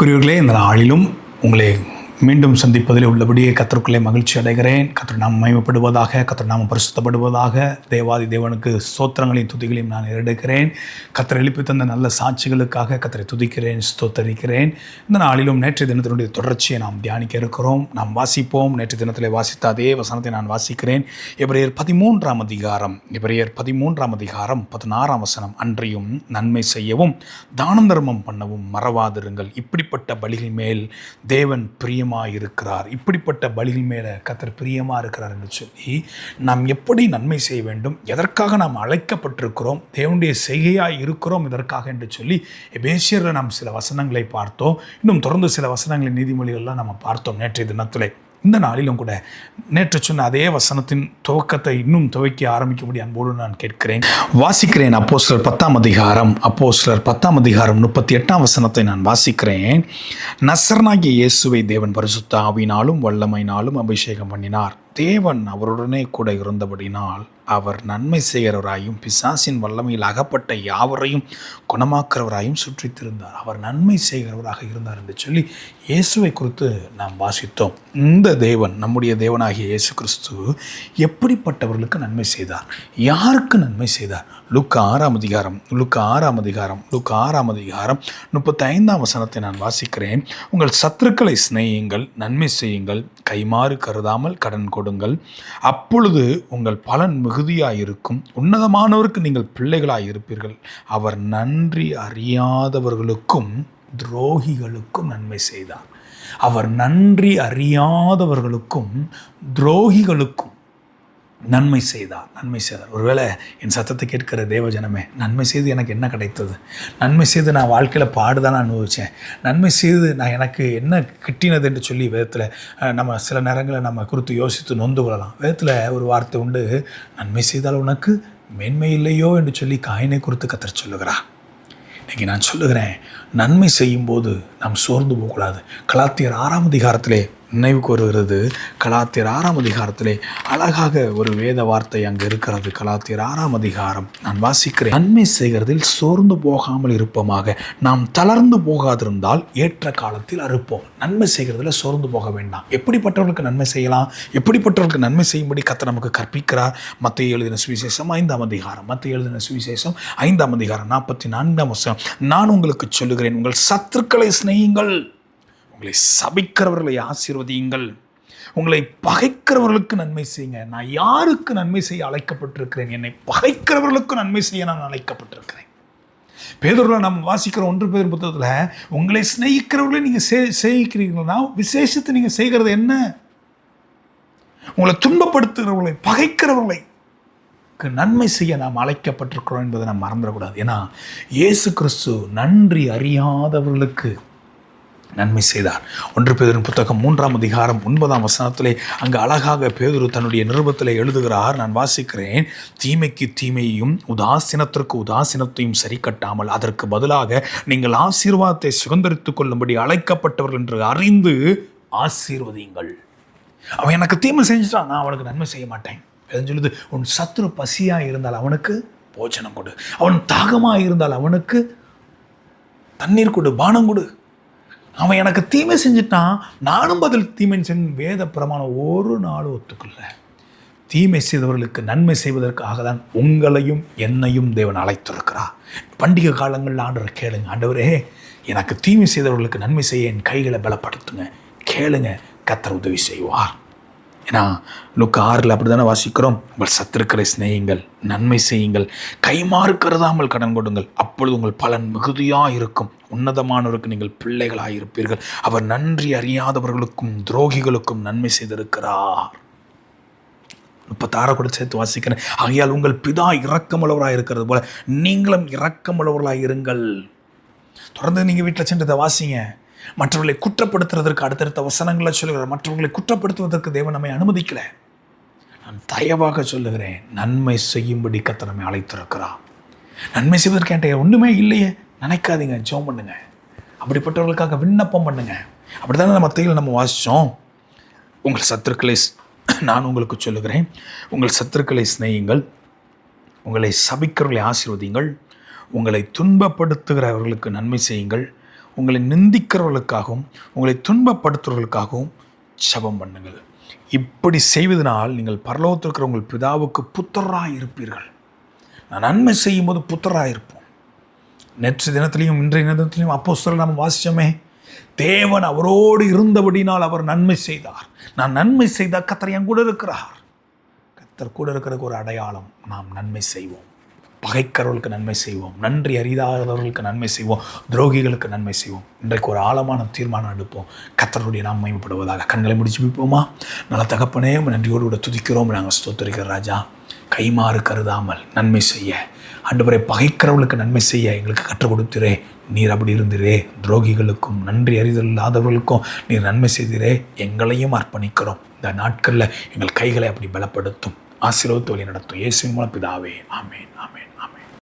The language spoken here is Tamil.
அன்புக்குரியவர்களே இந்த நாளிலும் உங்களை மீண்டும் சந்திப்பதில் உள்ளபடியே கத்தருக்குள்ளே மகிழ்ச்சி அடைகிறேன். கத்தர் நாம் மயமப்படுவதாக கத்தர் நாம பரிசுத்தப்படுவதாக தேவாதி தேவனுக்கு ஸ்தோத்திரங்களையும் துதிகளையும் நான் எடுக்கிறேன் கத்தர் எழுப்பி தந்த நல்ல சாட்சிகளுக்காக கத்தரை துதிக்கிறேன் ஸ்தோத்தரிக்கிறேன். இந்த நாளிலும் நேற்றைய தினத்தினுடைய தொடர்ச்சியை நாம் தியானிக்க இருக்கிறோம். நாம் வாசிப்போம். நேற்று தினத்தில் வாசித்த அதே வசனத்தை நான் வாசிக்கிறேன். எபிரேயர் பதிமூன்றாம் அதிகாரம் எபிரேயர் பதிமூன்றாம் அதிகாரம் பதினாறாம் வசனம். அன்றையும் நன்மை செய்யவும் தான தர்மம் பண்ணவும் மறவாதிருங்கள். இப்படிப்பட்ட பலிகள் மேல் தேவன் பிரியம் பிரியமாக இருக்கிறார் இப்படிப்பட்ட பலிகள் மேலே கத்தர் பிரியமாக இருக்கிறார் என்று சொல்லி நாம் எப்படி நன்மை செய்ய வேண்டும்? எதற்காக நாம் அழைக்கப்பட்டிருக்கிறோம்? தேவனுடைய செய்கையாக இருக்கிறோம் இதற்காக என்று சொல்லி எபேசியரில் நாம் சில வசனங்களை பார்த்தோம். இன்னும் தொடர்ந்து சில வசனங்களை நீதிமொழிகள்லாம் நம்ம பார்த்தோம் நேற்றைய தினத்திலே. இந்த நாளிலும் கூட நேற்று சொன்ன அதே வசனத்தின் துவக்கத்தை இன்னும் துவக்கி ஆரம்பிக்கும்படி அன்போடு நான் கேட்கிறேன். வாசிக்கிறேன் அப்போ சிலர் பத்தாம் அதிகாரம் அப்போ சிலர் பத்தாம் அதிகாரம் முப்பத்தி எட்டாம் வசனத்தை நான் வாசிக்கிறேன். நசரனாகிய இயேசுவை தேவன் பரிசுத்த ஆவினாலும் வல்லமையினாலும் அபிஷேகம் பண்ணினார். தேவன் அவருடனே கூட இருந்தபடினால் அவர் நன்மை செய்கிறவராயும் பிசாசின் வல்லமையில் அகப்பட்ட யாவரையும் குணமாக்குறவராயும் சுற்றித்திருந்தார். அவர் நன்மை செய்கிறவராக இருந்தார் என்று சொல்லி இயேசுவை குறித்து நாம் வாசித்தோம். இந்த தேவன் நம்முடைய தேவனாகிய இயேசு கிறிஸ்து எப்படிப்பட்டவர்களுக்கு நன்மை செய்தார்? யாருக்கு நன்மை செய்தார்? லுக்க ஆறாம் அதிகாரம் லுக்க ஆறாம் அதிகாரம் லுக்கு ஆறாம் அதிகாரம் முப்பத்தைந்தாம் வசனத்தை நான் வாசிக்கிறேன். உங்கள் சத்துருக்களை சிநேகியுங்கள் நன்மை செய்யுங்கள் கைமாறு கருதாமல் கடன் கொடுங்கள். அப்பொழுது உங்கள் பலன் மிகுதியாயிருக்கும் உன்னதமானவருக்கு நீங்கள் பிள்ளைகளாக இருப்பீர்கள் அவர் நன்றி அறியாதவர்களுக்கும் துரோகிகளுக்கும் நன்மை செய்தார். அவர் நன்றி அறியாதவர்களுக்கும் துரோகிகளுக்கும் நன்மை செய்தார் நன்மை செய்தார். ஒருவேளை என் சத்தத்தை கேட்கிற தேவஜனமே நன்மை செய்து எனக்கு என்ன கிடைத்தது? நன்மை செய்து நான் வாழ்க்கையில் பாடுதான் அனுபவித்தேன் நன்மை செய்து நான் எனக்கு என்ன கிட்டினது என்று சொல்லி வேதத்தில் நம்ம சில நேரங்களில் நம்ம குறித்து யோசித்து நொந்து கொள்ளலாம். வேதத்தில் ஒரு வார்த்தை உண்டு நன்மை செய்தால் உனக்கு மேன்மை இல்லையோ? என்று சொல்லி காயினை குறித்து கத்தர் சொல்லுகிறார். இன்றைக்கி நான் சொல்லுகிறேன் நன்மை செய்யும்போது நாம் சோர்ந்து போகக்கூடாது. கலாத்தியர் ஆறாம் அதிகாரத்திலே நினைவு கூறுகிறது. கலாத்தியர் ஆறாம் அதிகாரத்திலே அழகாக ஒரு வேத வார்த்தை அங்கு இருக்கிறது. கலாத்தியர் ஆறாம் அதிகாரம். நான் வாசிக்கிறேன். நன்மை செய்கிறதில் சோர்ந்து போகாமல் இருப்போமாக. நாம் தளர்ந்து போகாதிருந்தால் ஏற்ற காலத்தில் அறுப்போம். நன்மை செய்கிறதுல சோர்ந்து போக வேண்டாம். எப்படிப்பட்டவர்களுக்கு நன்மை செய்யலாம்? எப்படிப்பட்டவர்களுக்கு நன்மை செய்யும்படி கத்த நமக்கு கற்பிக்கிறார்? மற்ற எழுதின சுவிசேஷம் ஐந்தாம் அதிகாரம். மற்ற எழுதின சுவிசேஷம் ஐந்தாம் அதிகாரம் நாற்பத்தி நான்காம் வருஷம் நான் உங்களுக்கு சொல்லுகிறேன். உங்கள் சத்துருக்களை சிநேகியுங்கள். உங்களை சபிக்கிறவர்களை ஆசீர்வதியுங்கள். உங்களை பகைக்கிறவர்களுக்கு நன்மை செய்யுங்க. நான் யாருக்கு நன்மை செய்ய அழைக்கப்பட்டிருக்கிறேன்? என்னை பகைக்கிறவர்களுக்கு நன்மை செய்ய நான் அழைக்கப்பட்டிருக்கிறேன். பேதூரில் நம்ம வாசிக்கிற ஒன்று பேர் புத்தகத்தில் உங்களை சிநேகிக்கிறவர்களை நீங்கள் சே சேகிக்கிறீங்கன்னா விசேஷத்தை நீங்கள் செய்கிறது என்ன? உங்களை துன்பப்படுத்துகிறவர்களை பகைக்கிறவர்களை நன்மை செய்ய நாம் அழைக்கப்பட்டிருக்கிறோம் என்பதை நாம் மறந்துடக்கூடாது. ஏன்னா இயேசு கிறிஸ்து நன்றி அறியாதவர்களுக்கு நன்மை செய்தார். ஒன்று பேதரின் புத்தகம் மூன்றாம் அதிகாரம் ஒன்பதாம் வசனத்திலே அங்கு அழகாக பேதுரு தன்னுடைய நிருபத்தில் எழுதுகிறார் நான் வாசிக்கிறேன் தீமைக்கு தீமையையும் உதாசீனத்திற்கு உதாசீனத்தையும் சரி கட்டாமல் அதற்கு பதிலாக நீங்கள் ஆசீர்வாதத்தை சுதந்திரித்துக் கொள்ளும்படி அழைக்கப்பட்டவர்கள் என்று அறிந்து ஆசீர்வதியுங்கள். அவன் எனக்கு தீமை செஞ்சுட்டான் நான் அவனுக்கு நன்மை செய்ய மாட்டேன். சொல்லுது உன் சத்ரு பசியாக இருந்தால் அவனுக்கு போஜனம் கொடு. அவன் தாகமாக இருந்தால் அவனுக்கு தண்ணீர் கொடு பானம் கொடு. அவன் எனக்கு தீமை செஞ்சுட்டான். நானும் பதில் தீமை செஞ்சு வேத பிரமாணம் ஒரு நாளும் ஒத்துக்கொள்ள தீமை செய்தவர்களுக்கு நன்மை செய்வதற்காக தான் உங்களையும் என்னையும் தேவன் அழைத்திருக்கிறார். பண்டிகை காலங்களில் ஆண்டவர் கேளுங்க. ஆண்டவரே எனக்கு தீமை செய்தவர்களுக்கு நன்மை செய்ய என் கைகளை பலப்படுத்துங்க. கேளுங்க. கத்தர் உதவி செய்வார். ஏன்னா லுக்க ஆறில் அப்படி தானே வாசிக்கிறோம்? உங்கள் சத்திருக்கிற சிநேகிங்கள் நன்மை செய்யுங்கள். கைமாறு கருதாமல் கடன் கொடுங்கள். அப்பொழுது உங்கள் பலன் மிகுதியாக இருக்கும். உன்னதமானவருக்கு நீங்கள் பிள்ளைகளாக இருப்பீர்கள் அவர் நன்றி அறியாதவர்களுக்கும் துரோகிகளுக்கும் நன்மை செய்திருக்கிறார். முப்பத்தாறு கூட சேர்த்து வாசிக்கிறேன். ஆகையால் உங்கள் பிதா இரக்கமுள்ளவராக இருக்கிறது போல நீங்களும் இரக்கமுள்ளவர்களாக இருங்கள் தொடர்ந்து நீங்கள் வீட்டில் சென்று இதை வாசிங்க. மற்றவர்களை குற்றப்படுத்துறதற்கு அடுத்தடுத்த வசனங்களை சொல்லுகிறார். மற்றவர்களை குற்றப்படுத்துவதற்கு தேவன் நம்மை அனுமதிக்கல. நான் தயவாக சொல்லுகிறேன் நன்மை செய்யும்படி கத்த நம்மை அழைத்திருக்கிறார். நன்மை செய்வதற்கு என்கிட்ட ஒன்றுமே இல்லையே. நினைக்காதீங்க ஜோம் பண்ணுங்க. அப்படிப்பட்டவர்களுக்காக விண்ணப்பம் பண்ணுங்க. அப்படித்தானே நம்ம மத்தியில் நம்ம வாசித்தோம் உங்கள் சத்துருக்களை நான் உங்களுக்கு சொல்லுகிறேன் உங்கள் சத்துருக்களை சிநேகியுங்கள். உங்களை சபிக்கிறவர்களை ஆசீர்வதிங்கள் உங்களை துன்பப்படுத்துகிறவர்களுக்கு நன்மை செய்யுங்கள். உங்களை நிந்திக்கிறவர்களுக்காகவும் உங்களை துன்பப்படுத்துறவர்களுக்காகவும் ஜபம் பண்ணுங்கள். இப்படி செய்வதனால் நீங்கள் பரலோகத்தில் இருக்கிற உங்கள் பிதாவுக்கு புத்தராக இருப்பீர்கள். நான் நன்மை செய்யும்போது புத்தராக இருப்போம். நேற்று தினத்திலையும் இன்றைய தினத்திலையும் அப்போ நாம் வாசிச்சோமே. தேவன் அவரோடு இருந்தபடினால் அவர் நன்மை செய்தார். நான் நன்மை செய்தால் கத்தர் என் கூட இருக்கிறார். கத்தர் கூட இருக்கிறதுக்கு ஒரு அடையாளம் நாம் நன்மை செய்வோம். பகைக்கிறவர்களுக்கு நன்மை செய்வோம். நன்றி அறியாதவர்களுக்கு நன்மை செய்வோம். துரோகிகளுக்கு நன்மை செய்வோம். இன்றைக்கு ஒரு ஆழமான தீர்மானம் எடுப்போம். கத்தருடைய நாம் மயமப்படுவதாக கண்களை முடிச்சு வைப்போமா? நல்ல தகப்பனே நன்றியோடு கூட துதிக்கிறோம். நாங்கள் ஸ்தோத்தரிக்கிற ராஜா. கைமாறு கருதாமல் நன்மை செய்ய. ஆண்டவரை பகைக்கிறவர்களுக்கு நன்மை செய்ய எங்களுக்கு கற்றுக் கொடுத்துரே. நீர் அப்படி இருந்திரே. துரோகிகளுக்கும் நன்றி அறிதல் இல்லாதவர்களுக்கும் நீர் நன்மை செய்திரே. எங்களையும் அர்ப்பணிக்கிறோம். இந்த நாட்களில் எங்கள் கைகளை அப்படி பலப்படுத்தும். ஆசீர்வாதத்தோழி நடத்தும். இயேசுவின் மூலம் பிதாவே. ஆமேன் ஆமேன்.